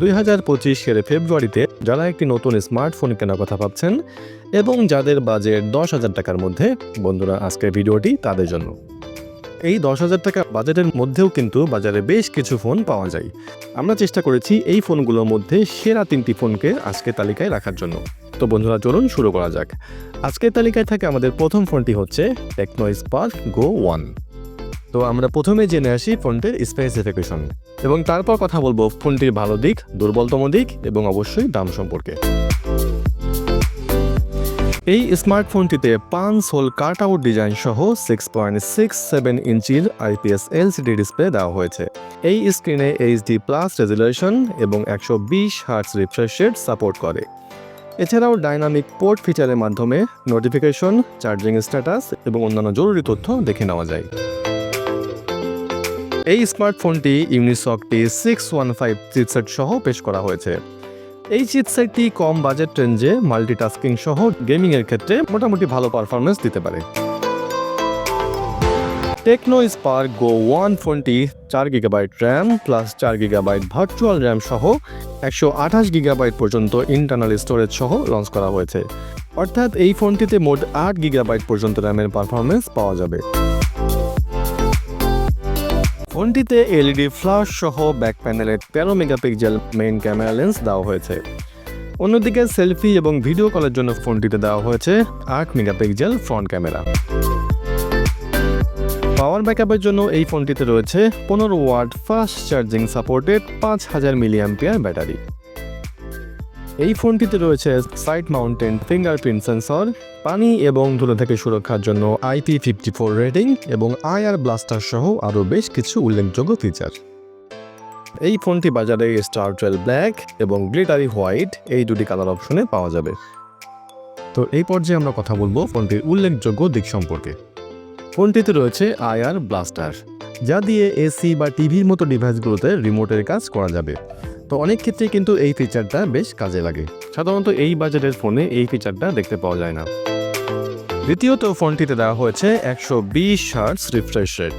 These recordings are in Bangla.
দুই হাজার পঁচিশের ফেব্রুয়ারিতে যারা একটি নতুন স্মার্টফোন কেনার কথা ভাবছেন এবং যাদের বাজেট দশ হাজার টাকার মধ্যে, বন্ধুরা, আজকের ভিডিওটি তাদের জন্য। এই দশ হাজার টাকা বাজেটের মধ্যেও কিন্তু বাজারে বেশ কিছু ফোন পাওয়া যায়। আমরা চেষ্টা করেছি এই ফোনগুলোর মধ্যে সেরা তিনটি ফোনকে আজকের তালিকায় রাখার জন্য। তো বন্ধুরা, চলুন শুরু করা যাক। আজকের তালিকায় থাকে আমাদের প্রথম ফোনটি হচ্ছে টেকনো স্পার্ক গো ওয়ান তো আমরা প্রথমে জেনে আসি ফোনটির স্পেসিফিকেশন এবং তারপর কথা বলব ফোনটির ভালো দিক, দুর্বলতম দিক এবং অবশ্যই দাম সম্পর্কে। এই স্মার্টফোনটিতে পাঁচ হোল কাট আউট ডিজাইন সহ সিক্স পয়েন্ট সিক্স সেভেন ইঞ্চির আইপিএস এলসিডি ডিসপ্লে দেওয়া হয়েছে। এই স্ক্রিনে এইচডি প্লাস রেজুলেশন এবং একশো বিশ হার্টস রিফ্রেশ রেট সাপোর্ট করে। এছাড়াও ডাইনামিক পোর্ট ফিচারের মাধ্যমে নোটিফিকেশন, চার্জিং স্ট্যাটাস এবং অন্যান্য জরুরি তথ্য দেখে নেওয়া যায়। এই স্মার্টফোনটি ইউনিসকটি সিক্স ওয়ান ফাইভ চিপসেট সহ পেশ করা হয়েছে। এই চিপসেটটি কম বাজেট রেঞ্জে মাল্টিটাস্কিং সহ গেমিংয়ের ক্ষেত্রে মোটামুটি ভালো পারফরমেন্স দিতে পারে। টেকনো স্পার্ক গো ওয়ান ফোনটি চার গিগাবাইট র্যাম প্লাস চার গিগাবাইট ভার্চুয়াল র্যাম সহ একশো আঠাশ গিগাবাইট পর্যন্ত ইন্টারনাল স্টোরেজ সহ লঞ্চ করা হয়েছে। অর্থাৎ এই ফোনটিতে মোট আট গিগাবাইট পর্যন্ত র্যামের পারফরমেন্স পাওয়া যাবে। ফোনটিতে এলইডি ফ্ল্যাশ সহ ব্যাক প্যানেলে তেরো মেগাপিক্সেল মেইন ক্যামেরা লেন্স দেওয়া হয়েছে। অন্যদিকে সেলফি এবং ভিডিও কলের জন্য ফোনটিতে দেওয়া হয়েছে আট মেগাপিক্সেল ফ্রন্ট ক্যামেরা পাওয়ার ব্যাকআপের জন্য এই ফোনটিতে রয়েছে পনেরো ওয়াট ফাস্ট চার্জিং সাপোর্টেড পাঁচ হাজার মিলিয়াম্পিয়ার ব্যাটারি এই ফোনটিতে রয়েছে সাইড মাউন্টেন ফিঙ্গারপ্রিন্ট সেন্সর, পানি এবং ধুলো থেকে সুরক্ষার জন্য আইপি ফিফটি ফোর রেটিং এবং আইআর ব্লাস্টার সহ আরও বেশ কিছু উল্লেখযোগ্য ফিচার এই ফোনটি বাজারে স্টার টুয়েলভ ব্ল্যাক এবং গ্লিটারি হোয়াইট, এই দুটি কালার অপশনে পাওয়া যাবে। তো এই পর্যায়ে আমরা কথা বলব ফোনটির উল্লেখযোগ্য দিক সম্পর্কে। ফোনটিতে রয়েছে আইআর ব্লাস্টার, যা দিয়ে এসি বা টিভির মতো ডিভাইসগুলোতে রিমোটের কাজ করা যাবে। তো অনেক ক্ষেত্রে কিন্তু এই ফিচারটা বেশ কাজে লাগে। সাধারণত এই বাজেটের ফোনে এই ফিচারটা দেখতে পাওয়া যায় না। দ্বিতীয়ত, ফোনটিতে দেওয়া হয়েছে একশো বিশ হার্টস রিফ্রেশ রেট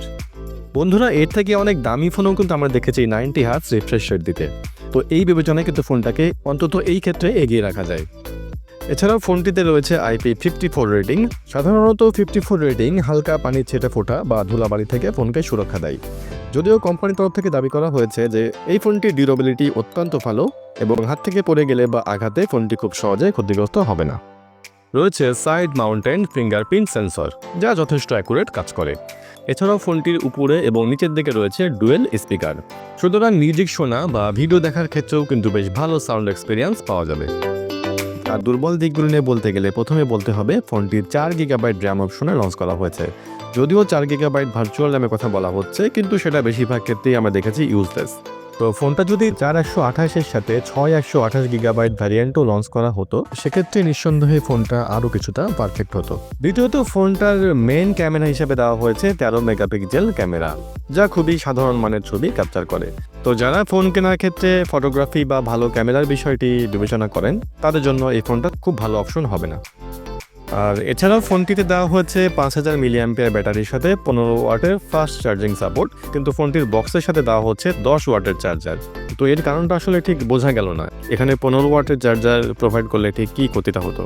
বন্ধুরা, এর থেকে অনেক দামি ফোনও কিন্তু আমরা দেখেছি নাইনটি হার্টস রিফ্রেশ রেট দিতে। তো এই বিবেচনায় কিন্তু ফোনটাকে অন্তত এই ক্ষেত্রে এগিয়ে রাখা যায়। এছাড়াও ফোনটিতে রয়েছে আইপি ফিফটি ফোর রেটিং সাধারণত ফিফটি ফোর রেটিং হালকা পানির ছেটে ফোটা বা ধুলাবাড়ি থেকে ফোনকে সুরক্ষা দেয়। যদিও কোম্পানির তরফ থেকে দাবি করা হয়েছে যে এই ফোনটির ডিউরেবিলিটি অত্যন্ত ভালো এবং হাত থেকে পড়ে গেলে বা আঘাতে ফোনটি খুব সহজে ক্ষতিগ্রস্ত হবে না। রয়েছে সাইড মাউন্টেন ফিঙ্গারপ্রিন্ট সেন্সর যা যথেষ্ট অ্যাকুরেট কাজ করে। এছাড়াও ফোনটির উপরে এবং নিচের দিকে রয়েছে ডুয়েল স্পিকার সুতরাং মিউজিক শোনা বা ভিডিও দেখার ক্ষেত্রেও কিন্তু বেশ ভালো সাউন্ড এক্সপিরিয়েন্স পাওয়া যাবে। আর দুর্বল দিকগুলো নিয়ে বলতে গেলে প্রথমে বলতে হবে, ফোনটির চার গিগাবাইট র্যাম অপশনে লঞ্চ করা হয়েছে। যদিও চার গিগাবাইট ভার্চুয়াল র্যামের কথা বলা হচ্ছে, কিন্তু সেটা বেশিরভাগ ক্ষেত্রেই আমরা দেখেছি ইউজলেস তো ফোনটা যদি চার একশো আঠাশের সাথে ছয় একশো আঠাশ গিগাবাইট ভ্যারিয়েন্টও লঞ্চ করা হতো, সেক্ষেত্রে নিঃসন্দেহে ফোনটা আরও কিছুটা পারফেক্ট হতো। দ্বিতীয়ত, ফোনটার মেন ক্যামেরা হিসেবে দেওয়া হয়েছে তেরো মেগাপিক্সেল ক্যামেরা যা খুবই সাধারণ মানের ছবি ক্যাপচার করে। তো যারা ফোন কেনার ক্ষেত্রে ফটোগ্রাফি বা ভালো ক্যামেরার বিষয়টি বিবেচনা করেন, তাদের জন্য এই ফোনটা খুব ভালো অপশন হবে না। আর এছাড়াও ফোনটিতে দেওয়া হয়েছে পাঁচ হাজার মিলিয়াম্পিয়ার ব্যাটারির সাথে পনেরো ওয়াটের ফাস্ট চার্জিং সাপোর্ট কিন্তু ফোনটির বক্সের সাথে দেওয়া হচ্ছে দশ ওয়াটের চার্জার তো এর কারণটা আসলে ঠিক বোঝা গেল না। এখানে পনেরো ওয়াটের চার্জার প্রোভাইড করলে ঠিক কী ক্ষতিটা হতো?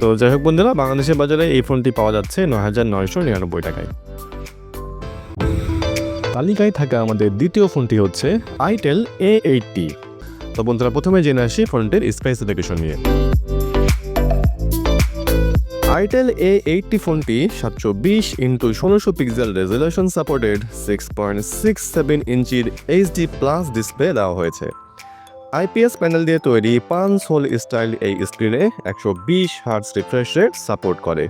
তো যাই হোক বন্ধুরা, বাংলাদেশের বাজারে এই ফোনটি পাওয়া যাচ্ছে নয় হাজার নয়শো নিরানব্বই টাকায়। তালিকায় থাকা আমাদের দ্বিতীয় ফোনটি হচ্ছে আইটেল এ এইটটি তো বন্ধুরা, প্রথমে জেনে আসি ফোনটির স্পেসিফিকেশন নিয়ে। আইটেল এ এইটটি ফোনটি সাতশো বিশ ইন্টু ষোলোশো pixel resolution supported six point six seven ইঞ্চির এইচডি প্লাস ডিসপ্লে দেওয়া হয়েছে। আইপিএস প্যানেল দিয়ে তৈরি পাঁচ হোল স্টাইল এই স্ক্রিনে একশো বিশ হার্টস রিফ্রেশ রেট সাপোর্ট করে।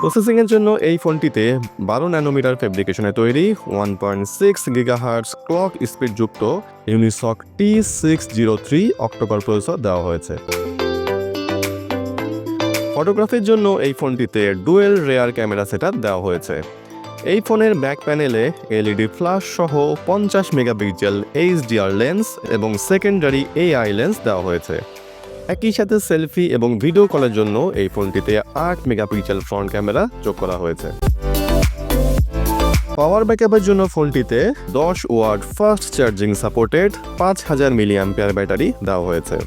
প্রসেসিংয়ের জন্য এই ফোনটিতে বারো ন্যানোমিটার ফেব্রিকেশনে তৈরি one point six giga hertz clock speed যুক্ত Unisoc T six zero three octa core processor দেওয়া হয়েছে। ফটোগ্রাফির জন্য এই ফোনটিতে ডুয়েল রেয়ার ক্যামেরা সেটআপ দেওয়া হয়েছে। এই ফোনের ব্যাক প্যানেলে এলইডি ফ্ল্যাশ সহ পঞ্চাশ মেগাপিক্সেল এইচডিআর লেন্স এবং সেকেন্ডারি এআই লেন্স দেওয়া হয়েছে। একই সাথে সেলফি এবং ভিডিও কলের জন্য এই ফোনটিতে আট মেগাপিক্সেল ফ্রন্ট ক্যামেরা যোগ করা হয়েছে। পাওয়ার ব্যাকআপের জন্য ফোনটিতে দশ ওয়াট ফাস্ট চার্জিং সাপোর্টেড পাঁচ হাজার মিলিয়াম্পিয়ার ব্যাটারি দেওয়া হয়েছে।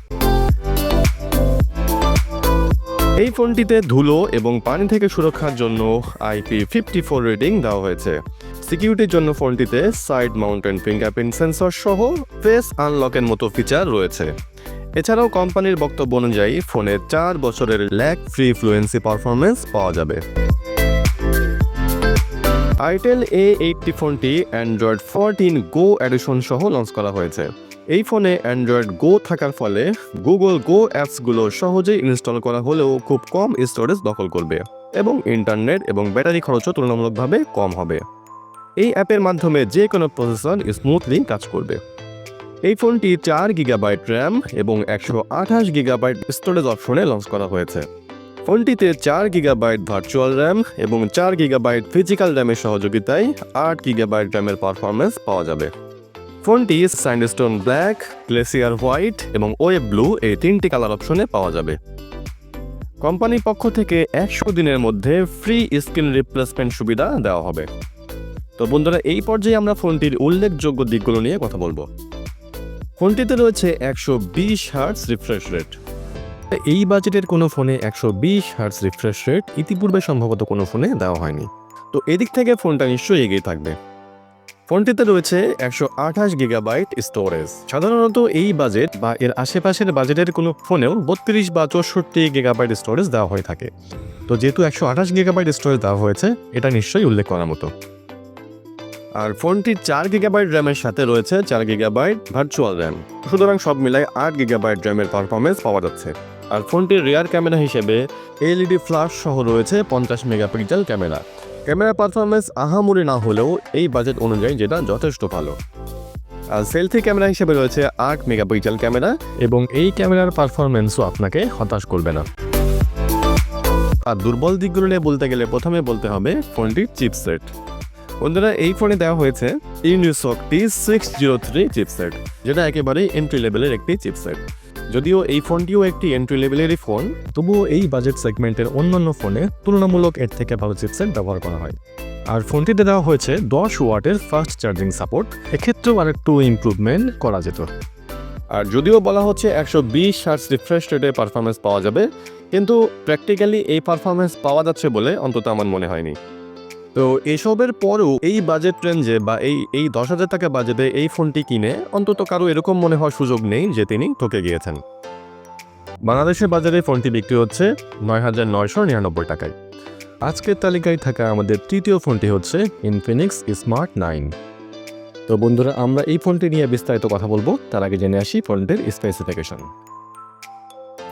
এই ফোনটিতে ধুলো এবং পানি থেকে সুরক্ষার জন্য আইপি ফিফটি ফোর রেটিং দেওয়া হয়েছে। সিকিউরিটির জন্য ফোনটিতে সাইড মাউন্টেন ফিঙ্গারপ্রিন্ট সেন্সর সহ ফেস আনলকের মতো ফিচার রয়েছে। এছাড়াও কোম্পানির বক্তব্য অনুযায়ী ফোনে চার বছরের ল্যাক ফ্রি ফ্লুয়েন্সি পারফরমেন্স পাওয়া যাবে। আইটেল এ এইটটি ফোনটি অ্যান্ড্রয়েড ফোরটিন গো অ্যাডিশন সহ লঞ্চ করা হয়েছে। এই ফোনে অ্যান্ড্রয়েড গো থাকার ফলে গুগল গো অ্যাপসগুলো সহজেই ইনস্টল করা হলেও খুব কম স্টোরেজ দখল করবে এবং ইন্টারনেট এবং ব্যাটারি খরচও তুলনামূলকভাবে কম হবে। এই অ্যাপের মাধ্যমে যে কোনো প্রসেসর স্মুথলি কাজ করবে। এই ফোনটি চার গিগাবাইট র্যাম এবং একশো আঠাশ গিগাবাইট স্টোরেজ অপশনে লঞ্চ করা হয়েছে। ফোনটিতে চার গিগাবাইট ভার্চুয়াল র্যাম এবং চার গিগাবাইট ফিজিক্যাল র্যামের সহযোগিতায় আট গিগাবাইট র্যামের পারফরমেন্স পাওয়া যাবে। ফোনটি স্যান্ডস্টোন ব্ল্যাক, গ্লেসিয়ার হোয়াইট এবং ওয়েব ব্লু এই তিনটি কালার অপশনে পাওয়া যাবে। কোম্পানির পক্ষ থেকে একশো দিনের মধ্যে ফ্রি স্ক্রিন রিপ্লেসমেন্ট সুবিধা দেওয়া হবে। তো বন্ধুরা, এই পর্যায়ে আমরা ফোনটির উল্লেখযোগ্য দিকগুলো নিয়ে কথা বলব। ফোনটিতে রয়েছে একশো বিশ হার্টস রিফ্রেশ রেট। এই বাজেটের কোনো ফোনে একশো বিশ হার্টস রিফ্রেশ রেট ইতিপূর্বে সম্ভবত কোনো ফোনে দেওয়া হয়নি। তো এদিক থেকে ফোনটা নিশ্চয়ই এগিয়ে থাকবে। ফোনটিতে রয়েছে একশো আঠাশ গিগাবাইট স্টোরেজ সাধারণত এই বাজেট বা এর আশেপাশের বাজেটের কোনো ফোনেও বত্রিশ বা চৌষট্টি গিগাবাইট স্টোরেজ দেওয়া হয়ে থাকে। তো যেহেতু একশো আঠাশ গিগাবাইট স্টোরেজ দেওয়া হয়েছে, এটা নিশ্চয়ই উল্লেখ করার মতো। আর ফোনটির চার গিগাবাইট র্যামের সাথে রয়েছে চার গিগাবাইট ভার্চুয়াল র্যাম সুতরাং সব মিলাই আট গিগাবাইট র্যামের পারফরমেন্স পাওয়া যাচ্ছে। আর ফোনটির রিয়ার ক্যামেরা হিসেবে এলইডি ফ্ল্যাশ সহ রয়েছে পঞ্চাশ মেগাপিক্সেল ক্যামেরা। ক্যামেরা পারফরমেন্স আহামরি না হলেও এই বাজেট অনুযায়ী যেটা যথেষ্ট ভালো। আর সেলফি ক্যামেরা হিসেবে রয়েছে আট মেগাপিক্সেল ক্যামেরা এবং এই ক্যামেরার পারফরমেন্সও আপনাকে হতাশ করবে না। আর দুর্বল দিকগুলো নিয়ে বলতে গেলে প্রথমে বলতে হবে ফোনটির চিপসেট বন্ধুরা, এই ফোনে দেওয়া হয়েছে Unisoc T six zero three chipset যেটা একেবারেই এন্ট্রি লেভেলের একটি চিপসেট যদিও এই ফোনটিও একটি এন্ট্রি লেভেলেরই ফোন তবুও এই বাজেট সেগমেন্টের অন্যান্য ফোনে তুলনামূলক এর থেকে ভালো চিপসেট ব্যবহার করা হয়। আর ফোনটিতে দেওয়া হয়েছে দশ ওয়াটের ফাস্ট চার্জিং সাপোর্ট এক্ষেত্রেও আরেকটু ইমপ্রুভমেন্ট করা যেত। আর যদিও বলা হচ্ছে একশো বিশ হার্টস রিফ্রেশ রেটে পারফরমেন্স পাওয়া যাবে, কিন্তু প্র্যাকটিক্যালি এই পারফরমেন্স পাওয়া যাচ্ছে বলে অন্তত আমার মনে হয়নি। তো এসবের পরেও এই বাজেট রেঞ্জে বা এই এই দশ হাজার টাকা বাজেটে এই ফোনটি কিনে অন্তত কারও এরকম মনে হওয়ার সুযোগ নেই যে তিনি ঠকে গিয়েছেন। বাংলাদেশের বাজারে ফোনটি বিক্রি হচ্ছে নয় হাজার নয়শো নিরানব্বই টাকায়। আজকের তালিকায় থাকা আমাদের তৃতীয় ফোনটি হচ্ছে ইনফিনিক্স স্মার্ট নাইন তো বন্ধুরা, আমরা এই ফোনটি নিয়ে বিস্তারিত কথা বলব, তার আগে জেনে আসি ফোনটির স্পেসিফিকেশন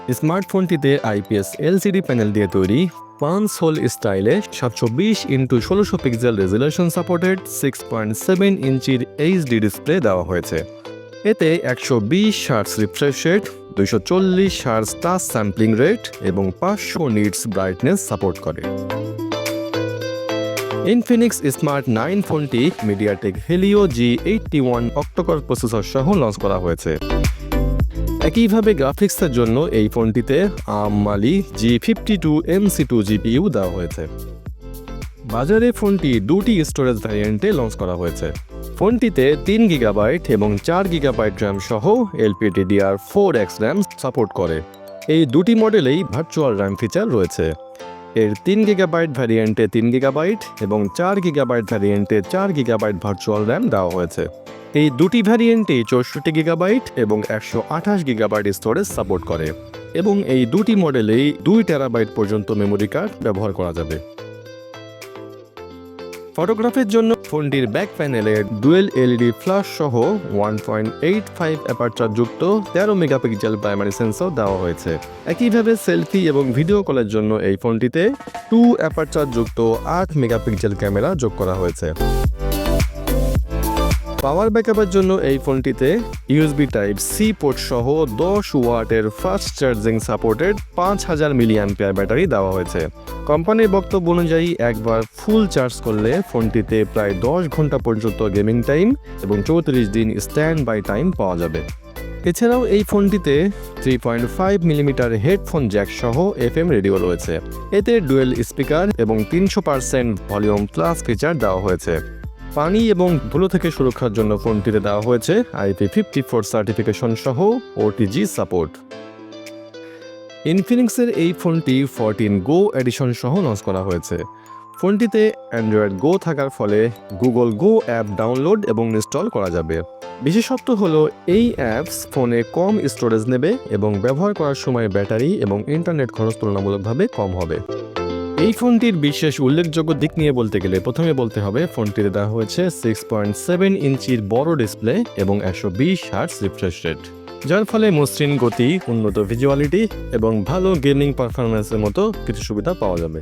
স্মার্টফোনটিতে আইপিএস এলসিডি প্যানেল দিয়ে তৈরি পাঁচ হোল স্টাইলে সাতশো বিশ ইন্টু ষোলোশো pixel resolution supported six point seven ইঞ্চির এইচডি ডিসপ্লে দেওয়া হয়েছে। এতে একশো বিশ শার্টস রিফ্রেশ রেট, দুইশো চল্লিশ শার্টস টাচ স্যাম্পলিং রেট এবং পাঁচশো নিটস ব্রাইটনেস সাপোর্ট করে। ইনফিনিক্স স্মার্ট নাইন ফোনটি MediaTek Helio G eighty one octa core processor সহ লঞ্চ করা হয়েছে। একইভাবে গ্রাফিক্সের জন্য এই ফোনটিতে আমালি G fifty two MC two GPU দেওয়া হয়েছে। বাজারে ফোনটি দুটি স্টোরেজ ভ্যারিয়েন্টে লঞ্চ করা হয়েছে। ফোনটিতে তিন গিগাবাইট এবং চার গিগাবাইট র্যাম সহ LPDDR four X RAM support করে। এই দুটি মডেলেই ভার্চুয়াল র্যাম ফিচার রয়েছে। এর তিন গিগাবাইট ভ্যারিয়েন্টে তিন গিগাবাইট এবং চার গিগাবাইট ভ্যারিয়েন্টে চার গিগাবাইট ভার্চুয়াল র্যাম দেওয়া হয়েছে। এই দুটি ভ্যারিয়েন্টই চৌষট্টি গিগাবাইট এবং একশো আঠাশ গিগাবাইট স্টোরেজ সাপোর্ট করে। এবং এই দুটি মডেলেই দুই টেরাবাইট পর্যন্ত মেমোরি কার্ড ব্যবহার করা যাবে। ফটোগ্রাফির জন্য ফোনটির ব্যাক প্যানেলে ডুয়েল এলইডি ফ্ল্যাশ সহ one point eight five aperture যুক্ত তেরো মেগাপিক্সেল প্রাইমারি সেন্সর দেওয়া হয়েছে। একইভাবে সেলফি এবং ভিডিও কলের জন্য এই ফোনটিতে টু অ্যাপারচার যুক্ত আট মেগাপিক্সেল ক্যামেরা যোগ করা হয়েছে। পাওয়ার ব্যাকআপের জন্য এই ফোনটিতে ইউএসবি টাইপ সি পোর্ট সহ দশ ওয়াটের ফাস্ট চার্জিং সাপোর্টেড পাঁচ হাজার মিলিয়াম্পিয়ার ব্যাটারি দেওয়া হয়েছে। কোম্পানির বক্তব্য অনুযায়ী, একবার ফুল চার্জ করলে ফোনটিতে প্রায় দশ ঘণ্টা পর্যন্ত গেমিং টাইম এবং চৌত্রিশ দিন স্ট্যান্ড বাই টাইম পাওয়া যাবে। এছাড়াও এই ফোনটিতে three point five millimetre headphone jack সহ এফ এম রেডিও রয়েছে। এতে ডুয়েল স্পিকার এবং তিনশো পার্সেন্ট ভলিউম প্লাস ফিচার দেওয়া হয়েছে। পানি এবং ধুলো থেকে সুরক্ষার জন্য ফোনটিতে দেওয়া হয়েছে আইপি ফিফটি ফোর সার্টিফিকেশন সহ ওটিজি সাপোর্ট। ইনফিনিক্সের এই ফোনটি ফোরটিন গো এডিশন সহ লঞ্চ করা হয়েছে। ফোনটিতে অ্যান্ড্রয়েড গো থাকার ফলে গুগল গো অ্যাপ ডাউনলোড এবং ইনস্টল করা যাবে। বিশেষত্ব হলো এই অ্যাপস ফোনে কম স্টোরেজ নেবে এবং ব্যবহার করার সময় ব্যাটারি এবং ইন্টারনেট খরচ তুলনামূলকভাবে কম হবে। এই ফোনটির বিশেষ উল্লেখযোগ্য দিক নিয়ে বলতে গেলে প্রথমে বলতে হবে, ফোনটিতে দেওয়া হয়েছে সিক্স পয়েন্ট সেভেন ইঞ্চির বড় ডিসপ্লে এবং একশো বিশ হার্টস রিফ্রেশ রেট, যার ফলে মসৃণ গতি, উন্নত ভিজুয়ালিটি এবং ভালো গেমিং পারফরমেন্সের মতো কিছু সুবিধা পাওয়া যাবে।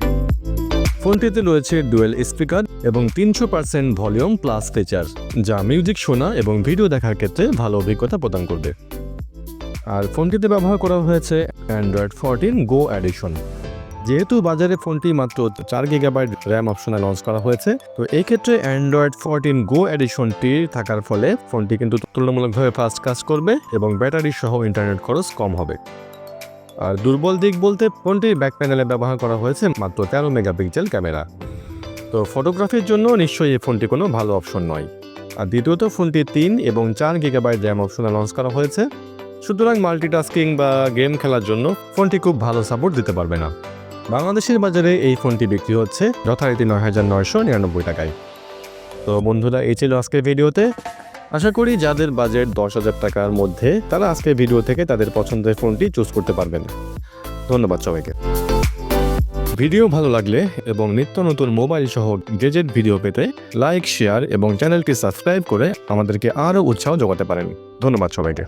ফোনটিতে রয়েছে ডুয়েল স্পিকার এবং তিনশো পার্সেন্ট ভলিউম প্লাস ফিচার, যা মিউজিক, শোনা এবং ভিডিও দেখার ক্ষেত্রে ভালো অভিজ্ঞতা প্রদান করবে। আর ফোনটিতে ব্যবহার করা হয়েছে অ্যান্ড্রয়েড ফোরটিন গো এডিশন যেহেতু বাজারে ফোনটি মাত্র চার গিগাবাইট র্যাম অপশনে লঞ্চ করা হয়েছে, তো এই ক্ষেত্রে অ্যান্ড্রয়েড ফোরটিন গো এডিশনটি থাকার ফলে ফোনটি কিন্তু তুলনামূলকভাবে ফাস্ট কাজ করবে এবং ব্যাটারি সহ ইন্টারনেট খরচ কম হবে। আর দুর্বল দিক বলতে ফোনটির ব্যাক প্যানেলে ব্যবহার করা হয়েছে মাত্র তেরো মেগাপিক্সেল ক্যামেরা তো ফটোগ্রাফির জন্য নিশ্চয়ই এই ফোনটি কোনো ভালো অপশন নয়। আর দ্বিতীয়ত, ফোনটি তিন এবং চার গিগাবাইট র্যাম অপশনে লঞ্চ করা হয়েছে। সুতরাং মাল্টিটাস্কিং বা গেম খেলার জন্য ফোনটি খুব ভালো সাপোর্ট দিতে পারবে না। বাংলাদেশের বাজারে এই ফোনটি বিক্রি হচ্ছে যথারীতি নয় হাজার নয়শো নিরানব্বই টাকায়। তো বন্ধুরা, এই ছিল আজকের ভিডিওতে। আশা করি যাদের বাজেট দশ হাজার টাকার মধ্যে, তারা আজকের ভিডিও থেকে তাদের পছন্দের ফোনটি চুজ করতে পারবেন। ধন্যবাদ সবাইকে। ভিডিও ভালো লাগলে এবং নিত্য নতুন মোবাইল সহ গেজেট ভিডিও পেতে লাইক, শেয়ার এবং চ্যানেলটি সাবস্ক্রাইব করে আমাদেরকে আরও উৎসাহ যোগাতে পারেন। ধন্যবাদ সবাইকে।